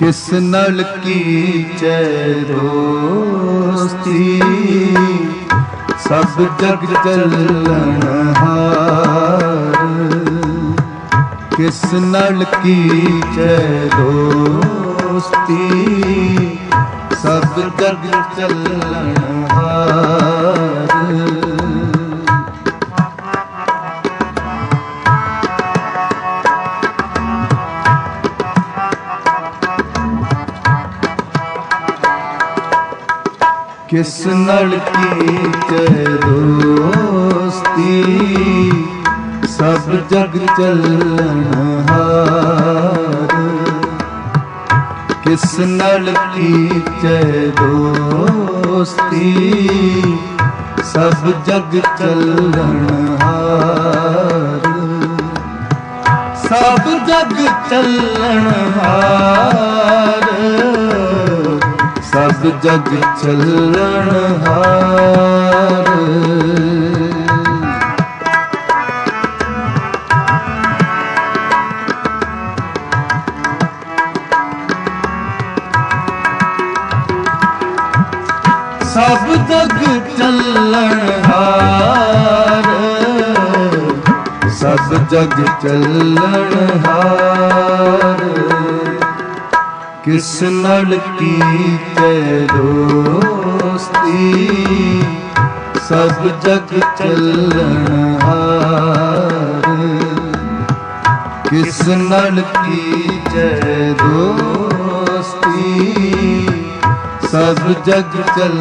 ਕਿਸ ਨਾਲ ਕੀਚੈ ਦੋਸਤੀ ਸਭ ਜਗ ਚੱਲਣ ਹਾਰ। ਕਿਸ ਨਾਲ ਕੀਚੈ ਦੋਸਤੀ ਸਭ ਜਗ ਚੱਲਣ ਹਾਰ ਕਿਸ ਨਾਲ ਕੀਚੈ ਦੋਸਤੀ? ਸਭ ਜਗ ਚੱਲਣ ਹਾਰ। ਕਿਸ ਨਾਲ ਕੀਚੈ ਦੋਸਤੀ? ਸਭ ਜਗ ਚੱਲਣ ਹਾਰ। ਸਭ ਜਗ ਚੱਲਣ ਹਾਰ। ਸਭ ਜਗ ਚੱਲਣ ਹਾਰ। ਸਭ ਜਗ ਚੱਲਣ ਹਾਰ। ਸਭ ਜਗ ਚੱਲਣ ਹਾਰ। ਕਿਸ ਨਾਲ ਕੀਤੇ ਦੋਸਤੀ? ਸਭ ਜਗ ਚੱਲਣ ਹਾਰ। ਕਿਸ ਨਾਲ ਕੀਤੇ ਦੋਸਤੀ? ਸਭ ਜਗ ਚੱਲ